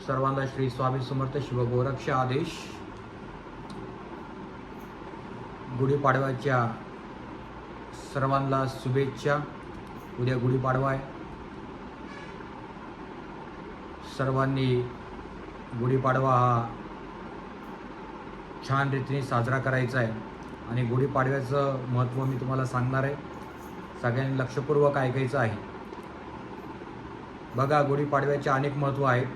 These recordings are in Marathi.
सर्वांना श्री स्वामी समर्थ शिवगोरक्ष आदेश. गुढीपाडव्याच्या सर्वांना शुभेच्छा. उद्या गुढीपाडवा आहे. सर्वांनी गुढीपाडवा हा छान रीतीने साजरा करायचा आहे. आणि गुढीपाडव्याचं महत्त्व मी तुम्हाला सांगणार आहे. सगळ्यांनी लक्षपूर्वक ऐकायचं आहे. बघा गुढीपाडव्याचे अनेक महत्त्व आहेत.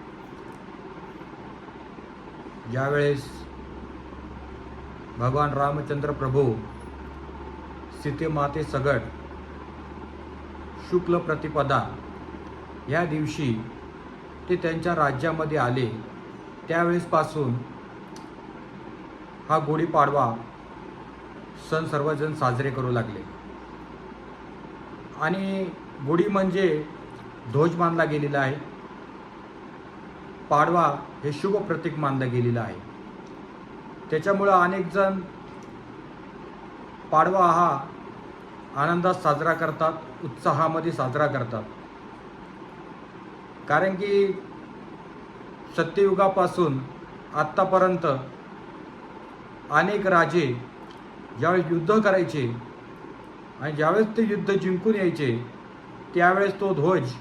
ज्यावेळेस भगवान रामचंद्र प्रभू सीतेमाते सगट शुक्ल प्रतिपदा या दिवशी ते त्यांच्या राज्यामध्ये आले. त्यावेळेसपासून हा गुढीपाडवा सण सर्वजण साजरे करू लागले. आणि गुढी म्हणजे ध्वज मानला गेलेला आहे. पाडवा हे शुभ प्रतीक मानलं गेलेलं आहे. त्याच्यामुळं अनेक जण पाडवा हा आनंदात साजरा करतात उत्साहामध्ये साजरा करतात. कारण की सत्ययुगापासून आत्तापर्यंत अनेक राजे ज्यावेळेस युद्ध करायचे आणि ज्यावेळेस ते युद्ध जिंकून यायचे त्यावेळेस तो ध्वज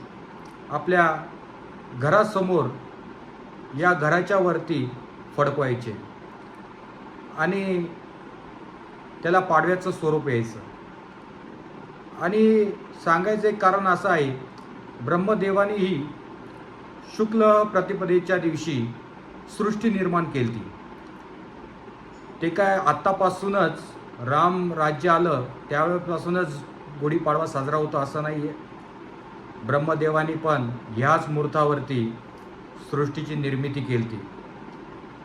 आपल्या घरासमोर या घराच्या वरती फडकवायचे. आणि त्याला पाडव्याचं स्वरूप यायचं. आणि सांगायचं एक कारण असं आहे ब्रह्मदेवानेही शुक्ल प्रतिपदेच्या दिवशी सृष्टी निर्माण केली ती ते काय आत्तापासूनच राम राज्य आलं त्यावेळेपासूनच गुढीपाडवा साजरा होतो असं नाही आहे ब्रह्मदेवानी पण ह्याच मुहूर्तावरती सृष्टीची निर्मिती केली ती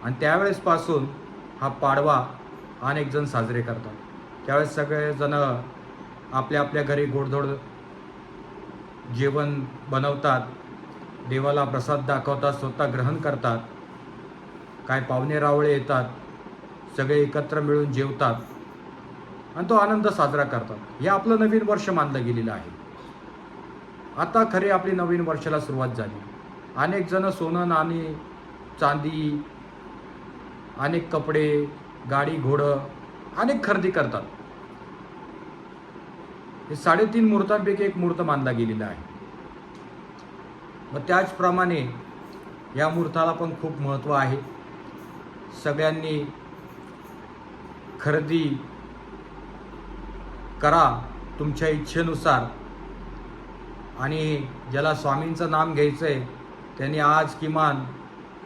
आणि त्यावेळेसपासून हा पाडवा अनेक जण साजरे करतात. त्यावेळेस सगळेजण आपल्या आपल्या घरी गोडधोड जेवण बनवतात. देवाला प्रसाद दाखवतात स्वतः ग्रहण करतात. काय पाहुणे रावळे येतात. सगळे एकत्र मिळून जेवतात. आणि तो आनंद साजरा करतात. हे आपलं नवीन वर्ष मानलं गेलेलं आहे. आता खरी आपली नवीन वर्षाला सुरुवात झाली. अनेक जण सोनं नाणी चांदी अनेक कपडे गाडी घोडं अनेक खरेदी करतात. हे साडेतीन मुहूर्तांपैकी एक मुहूर्त मानला गेलेला आहे. मग त्याचप्रमाणे या मुहूर्ताला पण खूप महत्त्व आहे. सगळ्यांनी खरेदी करा तुमच्या इच्छेनुसार. आणि ज्याला स्वामींचं नाम घ्यायचं आहे त्यांनी आज किमान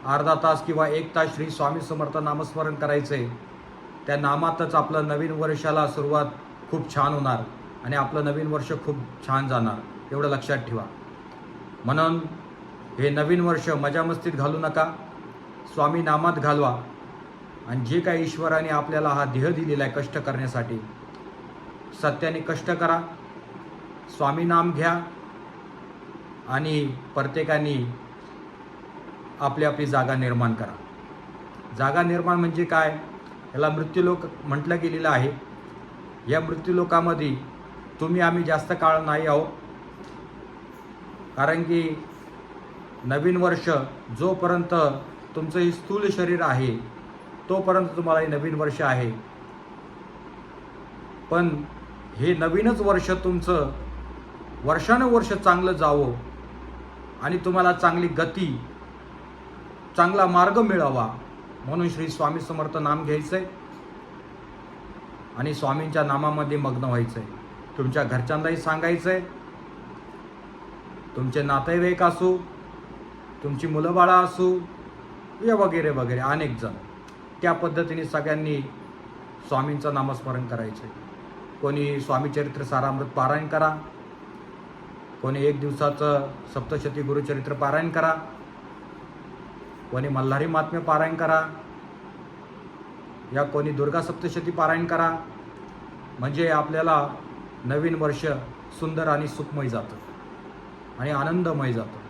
अर्धा तास किंवा एक तास श्री स्वामी समर्थ नामस्मरण करायचं. आहे त्या नामातच आपलं नवीन वर्षाला सुरुवात खूप छान होणार आणि आपलं नवीन वर्ष खूप छान जाणार. एवढं लक्षात ठेवा. म्हणून हे नवीन वर्ष मजामस्तीत घालू नका. स्वामी नामात घालवा. आणि जे काही ईश्वराने आपल्याला हा देह दिलेला आहे कष्ट करण्यासाठी सत्याने कष्ट करा. स्वामी नाम घ्या. आणि प्रत्येकाने आपली आपली जागा निर्माण करा. जागा निर्माण म्हणजे काय? याला मृत्यूलोक म्हटलं गेलेलं आहे. या मृत्यूलोकामध्ये तुम्ही आम्ही जास्त काळ नाही आहोत. कारण की नवीन वर्ष जोपर्यंत तुमचं हे स्थूल शरीर आहे तोपर्यंत तुम्हाला हे नवीन वर्ष आहे. पण हे नवीनच वर्ष तुमचं वर्षानुवर्ष चांगलं जावं आणि तुम्हाला चांगली गती चांगला मार्ग मिळावा. म्हणून श्री स्वामी समर्थ नाम घ्यायचं आहे आणि स्वामींच्या नामामध्ये मग्न व्हायचं. आहे तुमच्या घरच्यांनाही सांगायचं आहे तुमचे नातेवाईक असू तुमची मुलं बाळा असू या वगैरे वगैरे अनेक जण. त्या पद्धतीने सगळ्यांनी स्वामींचं नामस्मरण करायचं. कोणी स्वामीचरित्र सारामृत पारायण करा कोणी एक दिवसाचं सप्तशती गुरुचरित्र पारायण करा कोणी मल्हारी महात्म्य पारायण करा या कोणी दुर्गा सप्तशती पारायण करा म्हणजे आपल्याला नवीन वर्ष सुंदर आणि सुखमय जातं आणि आनंदमय जातं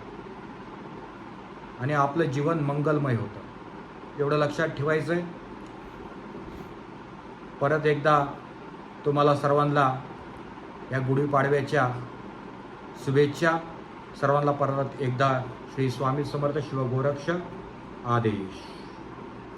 आणि आपलं जीवन मंगलमय होतं. एवढं लक्षात ठेवायचं आहे परत एकदा तुम्हाला सर्वांना या गुढीपाडव्याच्या शुभेच्छा. सर्वांना परत एकदा श्री स्वामी समर्थ शिवगोरक्ष. आदेश